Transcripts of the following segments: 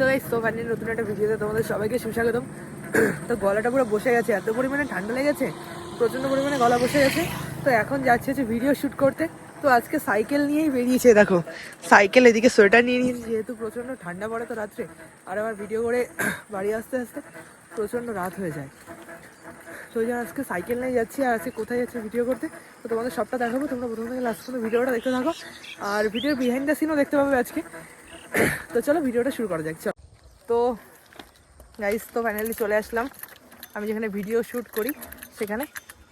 So guys তো finally নতুন একটা ভিডিওতে তোমাদের সবাইকে সুস্বাগতম। তো গলাটা পুরো বসে গেছে, এত পরিমাণে ঠান্ডা লেগেছে, প্রচণ্ড পরিমাণে গলা বসে গেছে। তো এখন যাচ্ছে হচ্ছে ভিডিও শ্যুট করতে। তো আজকে সাইকেল নিয়েই বেরিয়েছে, দেখো, সাইকেল এদিকে সোয়েটার নিয়ে নিয়েছি, যেহেতু প্রচণ্ড ঠান্ডা পড়ে তো রাত্রে। আর আবার ভিডিও করে বাড়ি আসতে আসতে প্রচণ্ড রাত হয়ে যায়। তো ওই জন্য আজকে সাইকেল নিয়ে যাচ্ছি, আর আজকে কোথায় যাচ্ছি ভিডিও করতে? তো তোমাদের সবটা দেখাবো, তোমরা প্রথম থেকে লাস্ট পর্যন্ত ভিডিওটা দেখতে থাকো। আর ভিডিওর বিহাইন্ড দ্য সিনও দেখতে পাবে আজকে। তো চলো ভিডিওটা শুরু করা যাক, চলো। তো গাইস তো ফাইনালি চলে আসলাম। আমি যেখানে ভিডিও শ্যুট করি, সেখানে।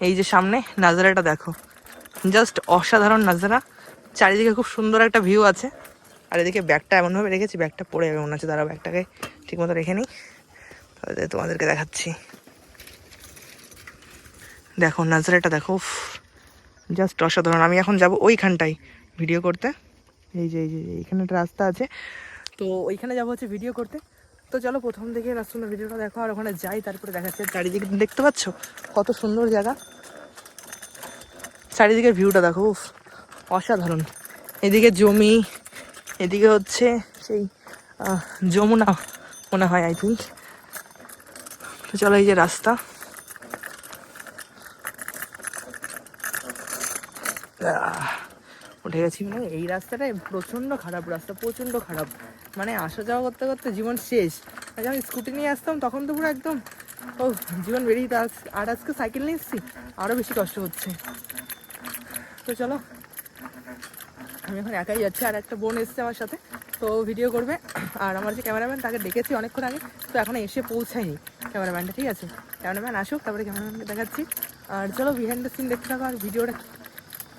এই যে সামনে নাজারাটা দেখো। জাস্ট অসাধারণ নাজারা। চারিদিকে খুব সুন্দর একটা ভিউ আছে। আর এদিকে ব্যাগটা এমনভাবে রেখেছি, ব্যাগটা পড়ে যাবে, মনে হচ্ছে তারা ব্যাগটাকে ঠিকমতো রেখে নিই। তাহলে তোমাদেরকে দেখাচ্ছি। দেখো, নাজারাটা দেখো জাস্ট অসাধারণ। আমি এখন যাব ওইখানটায় ভিডিও করতে। এই যে এই যে এখানে একটা রাস্তা আছে। তো ওইখানে যাব হচ্ছে ভিডিও করতে। তো চলো প্রথম থেকে রাস্তা ভিডিওটা দেখো, আর ওখানে যাই, তারপরে দেখাচ্ছে। চারিদিকে দেখতে পাচ্ছ? কত সুন্দর জায়গা। চারিদিকের ভিউটা দেখো অসাধারণ। এদিকে জমি, এদিকে হচ্ছে সেই যমুনা, মনে হয় আই থিঙ্ক তো চলো এই যে রাস্তা। উঠে গেছি মানে এই রাস্তাটাই প্রচণ্ড খারাপ রাস্তা, প্রচণ্ড খারাপ। মানে আসা যাওয়া করতে করতে জীবন শেষ। আর যখন স্কুটি নিয়ে আসতাম, তখন তো পুরো একদম, ও, জীবন বেরিয়ে আজ আর আজকে সাইকেল নিয়ে এসেছি আরও বেশি কষ্ট হচ্ছে। তো চলো, আমি এখন একাই যাচ্ছি, আর একটা বোন এসছে আমার সাথে, তো ভিডিও করবে। আর আমার যে ক্যামেরাম্যান, তাকে ডেকেছি অনেকক্ষণ আগে, তো এখন এসে পৌঁছায়নি ক্যামেরাম্যানটা, ঠিক আছে? ক্যামেরাম্যান আসুক, তারপরে ক্যামেরাম্যানকে দেখাচ্ছি। আর চলো বিহাইন্ড দ্য সিন দেখতে থাকো, আর ভিডিওটা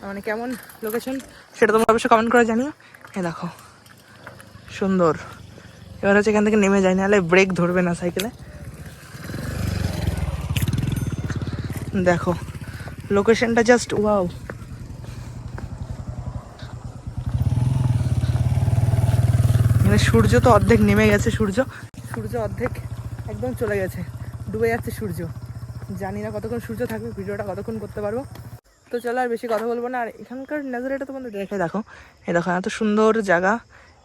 মানে কেমন লোকেশন সেটা তোমরা অবশ্যই কমেন্ট করে জানিও। হ্যাঁ দেখো, সুন্দর। এবার হচ্ছে এখান থেকে নেমে যায় নাহলে ব্রেক ধরবে না সাইকেলে দেখো লোকেশনটা জাস্ট ওয়াও এখানে সূর্য তো অর্ধেক নেমে গেছে, সূর্য। সূর্য অর্ধেক একদম চলে গেছে। ডুবে যাচ্ছে সূর্য। জানি না কতক্ষণ সূর্য থাকবে, ভিডিওটা কতক্ষণ করতে পারব। তো চলো আর বেশি কথা বলব না। আর এখানকার নাজারাটা তোমাদের দেখে দেখো। এই দেখো, এত সুন্দর জায়গা।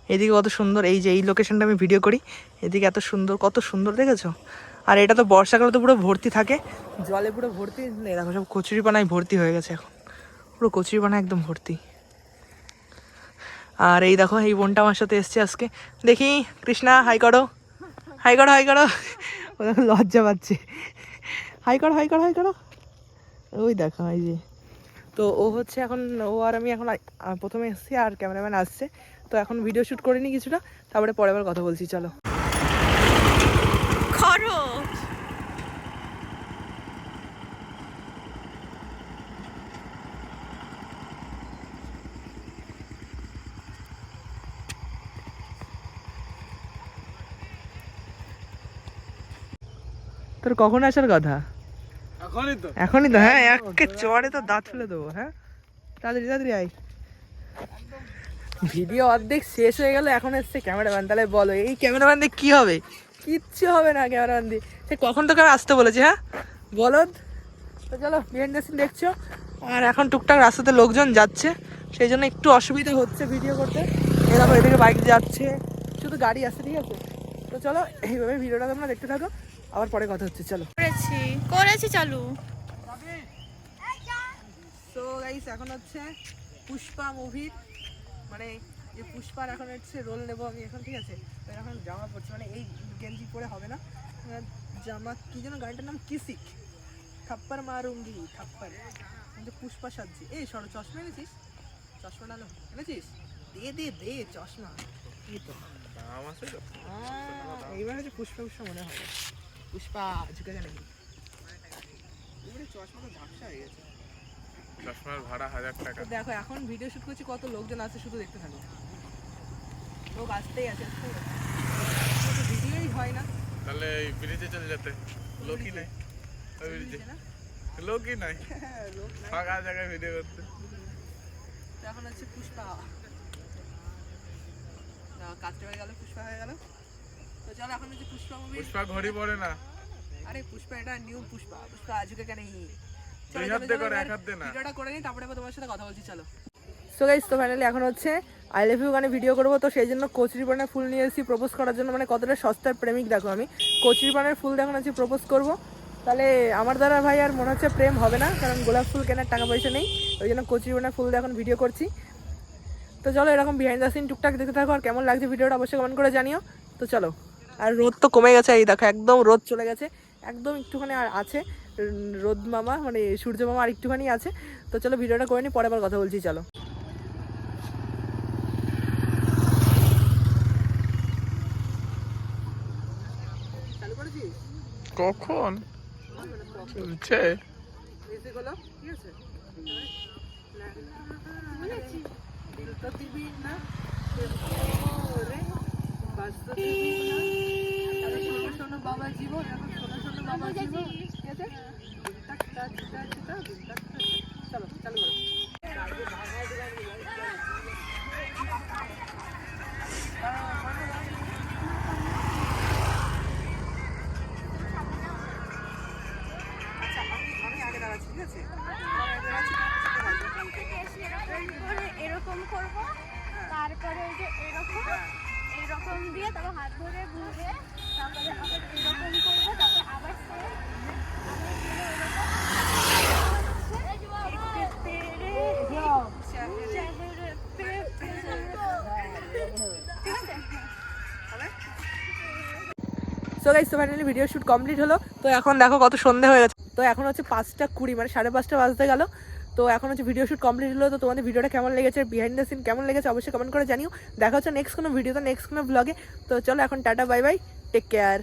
এদিকে কত সুন্দর, এই যে এই লোকেশনটা আমি ভিডিও করি। এদিকে এত সুন্দর, কত সুন্দর, দেখেছ? আর এটা তো বর্ষাকালে তো পুরো ভর্তি থাকে। জলে পুরো ভর্তি। দেখো, সব কচুরিপানায় ভর্তি হয়ে গেছে এখন। পুরো কচুরিপানা একদম ভর্তি। আর এই দেখো, এই বোনটা আমার সাথে এসছে আজকে। দেখি, কৃষ্ণা হাই করো। হাই করো হাই করো। ও লজ্জা পাচ্ছে। হাই করো হাই করো হাই করো। ওই দেখো, এই যে। তো ও হচ্ছে এখন, ও আর আমি এখন প্রথমে এসেছি আর ক্যামেরাম্যান আসছে। তো এখন ভিডিও শ্যুট করিনি কিছুটা, তারপরে পরে আবার কথা বলছি, চলো। তোর কখন আসার কথা? এখনই তো। এখনই তো হ্যাঁ একে চড়ে তো দাঁত ফেলে দেবো হ্যাঁ? তাড়াতাড়ি তাড়াতাড়ি আয়। ভিডিও অর্ধেক শেষ হয়ে গেল এখন এসছে ক্যামেরাম্যান। তাহলে বলো এই ক্যামেরাম্যান দিয়ে কি হবে? কিচ্ছু হবে না ক্যামেরাম্যান দিয়ে সে কখন তোকে আসতে বলেছে হ্যাঁ? বলো। তো চলো বিহাইন্ড সিন দেখছ। আর এখন টুকটাক রাস্তাতে লোকজন যাচ্ছে সেই জন্য একটু অসুবিধা হচ্ছে ভিডিও করতে। এরকম এদিকে বাইক যাচ্ছে। শুধু গাড়ি আসছে ঠিক আছে? তো চলো এইভাবে ভিডিওটা তোমরা দেখতে থাকো। আবার পরে কথা হচ্ছে চলো। করেছি। করেছি চালু। তো গাইস এখন হচ্ছে পুষ্পা মুভির মানে যে পুষ্পার এখন হচ্ছে রোল নেব আমি এখন ঠিক আছে? তো এখন জামা পরছি মানে এই গেঞ্জি পরে হবে না। জামা কি যেন গাড়িটার নাম কিসিক? থাপ্পার মারুঙ্গি থাপ্পার কিন্তু পুষ্পা সাজছি। এই সরো চশমা এনেছিস? চশমা ডালো এনেছিস? দে দে দে চশমা। এই তো। এইবার হচ্ছে পুষ্পা পুষ্পা মনে হবে পুষ্পা ঝুঁকে যায় নাকি এবারে চশমা তো ঝাপসা হয়ে গেছে চশমার ভাড়া হাজার টাকা। দেখো এখন ভিডিও শুট করছি কত লোকজন আছে শুধু দেখতে থাকো। লোক আসতেই আছে ভিডিওই হয় না। তাহলে এই ব্রিজে চলে যেতে। লোকই নাই। ওই ব্রিজে না? লোকই নাই। হ্যাঁ, ফাঁকা জায়গায় ভিডিও করতে। তো এখন হচ্ছে পুষ্পা। না, কাজটা হয়ে গেল পুষ্পা হয়ে গেল। তো চলো এখন হচ্ছে পুষ্পা মুভি পুষ্পা ঘড়ি পড়ে না। আরে পুষ্পা এটা নিউ পুষ্পা। পুষ্পা আজকে কেন দুই হাত দিয়ে করে, এক হাত দিয়ে না। ভিডিওটা করে নিই তারপরে তোমার সাথে কথা বলছি চলো। সো গাইস তো ফাইনালি এখন হচ্ছে আই লাভ ইউ গানে ভিডিও করব তো সেই জন্য কচুরি পানের ফুল নিয়ে এসেছি প্রপোজ করার জন্য। মানে কতটা সস্তার প্রেমিক দেখো আমি। কচুরি পানের ফুল দেখুন আছি প্রপোজ করব। তাহলে আমার দ্বারা ভাই আর মনে হচ্ছে প্রেম হবে না কারণ গোলাপ ফুল কেনার টাকা পয়সা নেই ওই জন্য কচুরি পানের ফুল দিয়ে এখন ভিডিও করছি। তো চলো এরকম বিহাইন্ড দ্য সিন টুকটাক দেখতে থাকো আর কেমন লাগছে ভিডিওটা অবশ্যই কমেন্ট করে জানিও। তো চলো আর রোদ তো কমে গেছে এই দেখো একদম রোদ চলে গেছে। একদম একটুখানি আর আছে। রোদ মামা মানে সূর্য মামা আর একটুখানি আছে। তো চলো ভিডিওটা করে নি পরে আবার কথা বলছি চলো। কখন? চলছে বাবা জীবন চলো চালু এরকম করব, তারপরে ওই যে এরকম এরকম দিয়ে তারপর হাত ধরে ঘুরে তারপরে এরকম করব, তারপর সো গাইস তো ফাইনালি ভিডিও শুট কমপ্লিট হলো। তো এখন দেখো কত সন্ধে হয়ে গেছে। তো এখন হচ্ছে পাঁচটা কুড়ি মানে সাড়ে পাঁচটা বাজতে গেল। তো এখন হচ্ছে ভিডিও শুট কমপ্লিট হলো। তো তোমাদের ভিডিওটা কেমন লেগেছে বিহাইন্ড দ্য সিন কেমন লেগেছে অবশ্যই কমেন্ট করে জানিও। দেখা হচ্ছে নেক্সট কোনো ভিডিও তো নেক্সট কোনো ব্লগে তো চলো এখন tata bye bye take care